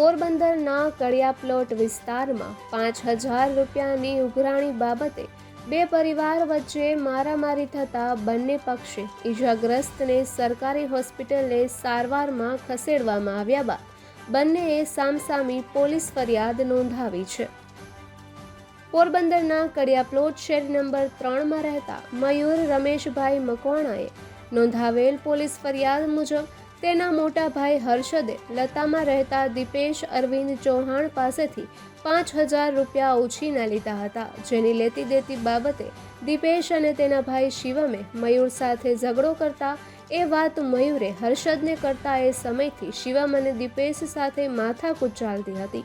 પોરબંદરના કડિયા પ્લોટ વિસ્તારમાં પાંચ હજાર રૂપિયાની ઉઘરાણી બાબતે બે પરિવાર વચ્ચે મારામારી થતાં બંને પક્ષે ઈજાગ્રસ્તને સરકારી હોસ્પિટલે સારવારમાં ખસેડવામાં આવ્યા બાદ બંનેએ સામસામી પોલીસ ફરિયાદ નોંધાવી છે. પોરબંદરના કડિયા પ્લોટ શેર નંબર ત્રણમાં રહેતા મયુર રમેશભાઈ મકવાણાએ નોંધાવેલ પોલીસ ફરિયાદ મુજબ તેના મોટા ભાઈ હર્ષદે લતામાં રહેતા દીપેશ અરવિંદ ચૌહાણ પાસેથી પાંચ હજાર રૂપિયા ઉછીના લીધા હતા, જેની લેતી દેતી બાબતે દીપેશ અને તેના ભાઈ શિવમે મયુર સાથે ઝઘડો કરતા એ વાત મયુરે હર્ષદને કરતા એ સમયથી શિવમ અને દીપેશ સાથે માથાકૂટ ચાલતી હતી.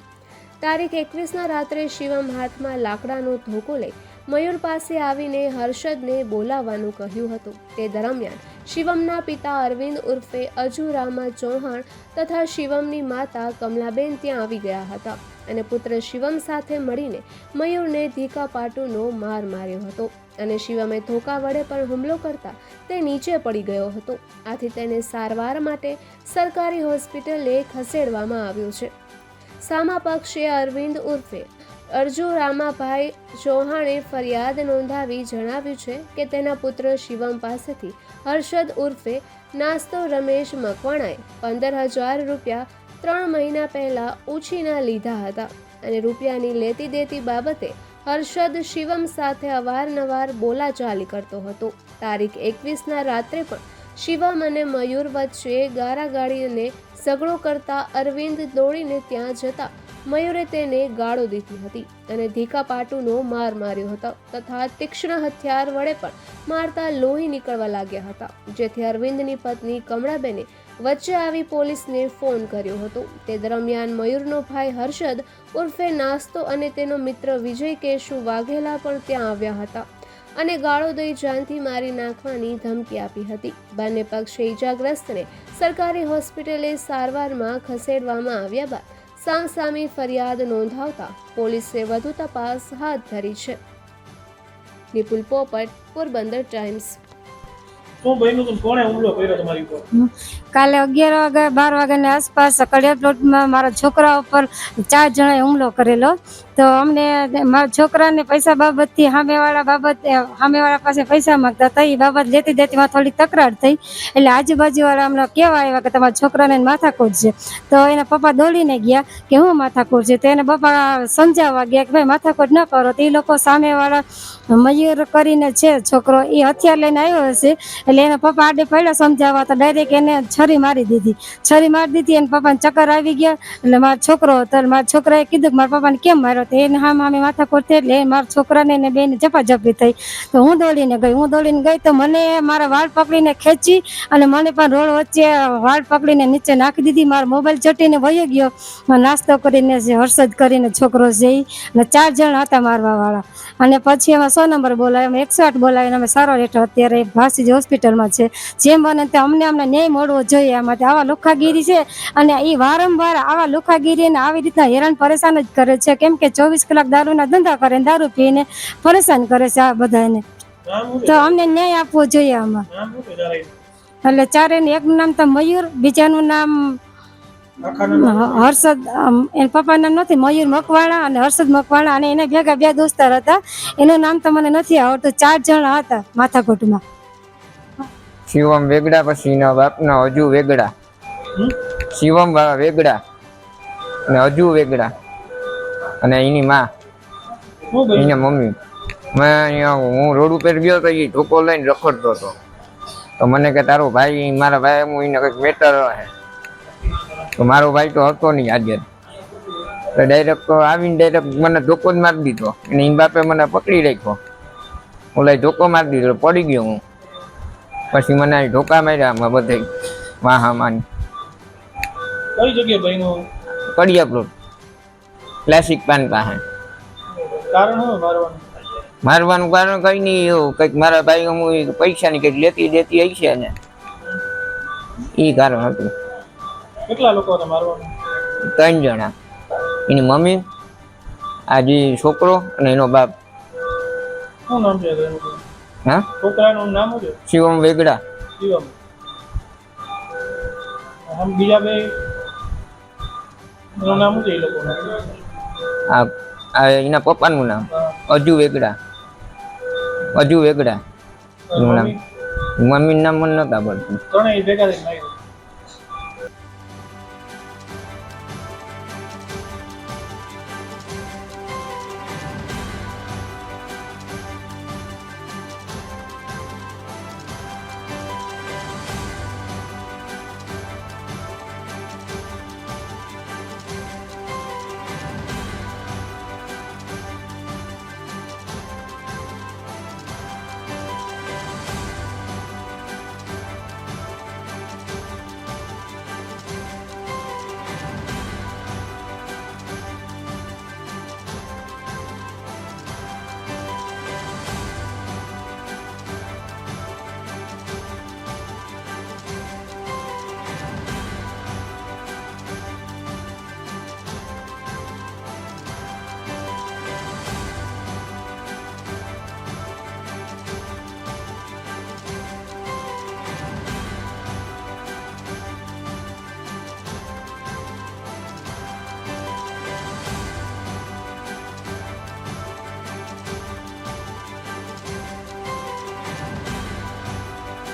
તારીખ એકવીસના રાત્રે શિવમ હાથમાં લાકડાનો ધોકો લઈ મયુર પાસે આવીને હર્ષદને બોલાવવાનું કહ્યું હતું. તે દરમિયાન શિવમના પિતા અરવિંદ ઉર્ફે અજુરામા ચૌહાણ તથા શિવમની માતા કમલાબેન ત્યાં આવી ગયા હતા અને પુત્ર શિવમ સાથે મળીને મયુરને ધીકા પાટુનો માર માર્યો હતો અને શિવમે ધોકા વડે પણ હુમલો કરતા તે નીચે પડી ગયો હતો. આથી તેને સારવાર માટે સરકારી હોસ્પિટલે ખસેડવામાં આવ્યો છે. સામા અરવિંદ ઉર્ફે અર્જુ રામાભાઈ ચૌહાણે ફરિયાદ નોંધાવી જણાવ્યું છે કે તેના પુત્ર શિવમ પાસેથી હર્ષદ ઉર્ફે નાસ્તો રમેશ મકવાણાએ પંદર હજાર રૂપિયા ત્રણ મહિના પહેલાં ઉછીના લીધા હતા અને રૂપિયાની લેતી દેતી બાબતે હર્ષદ શિવમ સાથે અવારનવાર બોલાચાલી કરતો હતો. તારીખ એકવીસના રાત્રે પણ શિવમ અને મયુર વચ્ચે ગાળાગાળીને સગડો કરતા અરવિંદ દોડીને ત્યાં જતા મયુરે તેને ગાળો દીધી હતી અને ધીકા પાટુનો માર માર્યો હતો તથા તીક્ષ્ણ હથિયાર વડે પણ મારતા લોહી નીકળવા લાગ્યા હતા, જેથી અરવિંદની પત્ની કમળાબેને વચ્ચે આવી પોલીસને ફોન કર્યો હતો. તે દરમિયાન મયુરનો ભાઈ હર્ષદ ઉર્ફે નાસ્તો અને તેનો મિત્ર વિજય કેશુ વાઘેલા પણ ત્યાં આવ્યા હતા. અને ગાળો દઈ જાનથી મારી નાખવાની ધમકી આપી હતી. બંને પક્ષે ઈજાગ્રસ્તને સરકારી હોસ્પિટલે સારવારમાં ખસેડવામાં આવ્યા બાદ સામસામી ફરિયાદ નોંધાવતા પોલીસે વધુ તપાસ હાથ ધરી છે. નિપુલ પોપટ પોરબંદર ટાઈમ્સ. શું બન્યું હતું? કોણે હુમલો કર્યો તમારી ઉપર? કાલે અગિયાર વાગે બાર વાગ્યાની આસપાસ કડિયા પ્લોટમાં મારા છોકરા ઉપર ચાર જણાએ હુમલો કરેલો. તો અમને મારા છોકરાને પૈસા બાબતથી સામેવાળા બાબત સામેવાળા પાસે પૈસા માંગતા હતા એ બાબત લેતી દેતીમાં થોડી તકરાર થઈ. એટલે આજુબાજુવાળા અમને કેવા આવ્યા કે તમારા છોકરાને માથાકૂટ છે. તો એના પપ્પા દોડીને ગયા કે હું માથાકૂટ છે? તો એને પપ્પા સમજાવવા ગયા કે ભાઈ માથાકૂટ ન કરો તો એ લોકો સામેવાળા મયુર કરીને છે છોકરો એ હથિયાર લઈને આવ્યો હશે. એટલે એના પપ્પા આડે પડ્યા સમજાવવા તો ડાયરેક્ટ એને છરી મારી દીધી. છરી મારી દીધી એને પપ્પાને ચક્કર આવી ગયા. એટલે મારો છોકરો હતો. મારા છોકરાએ કીધું કે મારા પપ્પાને કેમ માર્યો? તો એને હામ હામે માથા પડતી એટલે મારા છોકરાને ને બેને જપાજપી થઈ. તો હું દોડીને ગઈ, હું દોડીને ગઈ તો મને મારા વાળ પકડીને ખેંચી અને મને પણ રોડ વચ્ચે વાળ પકડીને નીચે નાખી દીધી. મારો મોબાઈલ ચટીને વહી ગયો. નાસ્તો કરીને હર્ષદ કરીને છોકરો જઈ અને ચાર જણ હતા મારવા વાળા. અને પછી એમાં સો નંબર બોલાવ્યો અમે એકસો આઠ બોલાવીને અમે સારો રેટ અત્યારે ભાસીજ હોસ્પિટલમાં છે. જેમ બને તે અમને અમને ન્યાય મળવો જોઈએ. આમાંથી આવા લુખાગીરી છે અને એ વારંવાર આવા લુખાગીરીને આવી રીતના હેરાન પરેશાન જ કરે છે. કેમ કે ચોવીસ કલાક દારૂના ધંધા કરે દારૂ પીને પરેશાન કરે છે આ બધાને. તો અમને ન્યાય આપવો જોઈએ આમાં. એટલે ચારેયનું એકનું નામ તો મયુર બીજાનું નામ હર્ષદ એના પપ્પા નામ નથી મયુર મકવાણા અને હર્ષદ મકવાણા અને એના ભેગા બે દોસ્તાર હતા. એનું નામ તો મને નથી આવડતું ચાર જણા હતા માથાકોટમાં. શિવમ વેગડા પછી એના બાપના હજુ વેગડા. શિવમ વાળા વેગડા અને હજુ વેગડા. અને એની માં. એની મમ્મી. મેં અહીંયા હું રોડ ઉપર ગયો તો એ ધોકો લઈને રખડતો હતો. તો મને કે તારો ભાઈ મારા ભાઈ હું એને કંઈક મેટર હે. તો મારો ભાઈ તો હતો નહીં હાજર તો ડાયરેક્ટ આવીને ડાયરેક્ટ મને ધોકો જ મારી દીધો. અને એની બાપે મને પકડી રાખ્યો. ઓલા ધોકો મારી દીધો પડી ગયો હું. પછી મને ધોકા માર્યા આમાં બધે વાહામાં કઈ જગ્યાએ બન્યું કડિયા પ્લોટ ક્લાસિક પાન પાસે. કારણ શું મારવાનું? મારવાનું કારણ કઈ નહીં એવું કંઈક મારા ભાઈ હું પૈસાની કંઈક લેતી દેતી હશે ને. એ કારણ હતું. કેટલા લોકોને મારવાનું? ત્રણ જણા. એની મમ્મી આ જે છોકરો અને એનો બાપ. શું નામ છે હા? છોકરાનું નામ શું છે? શિવમ વેગડા. શિવમ. બીજા બે એનું નામ શું છે એ લોકોનું? આ એના પપ્પાનું નામ, અજુ વેગડા. અજુ વેગડા. એનું નામ. મમ્મી મમ્મીનું નામ મને નતા પડતું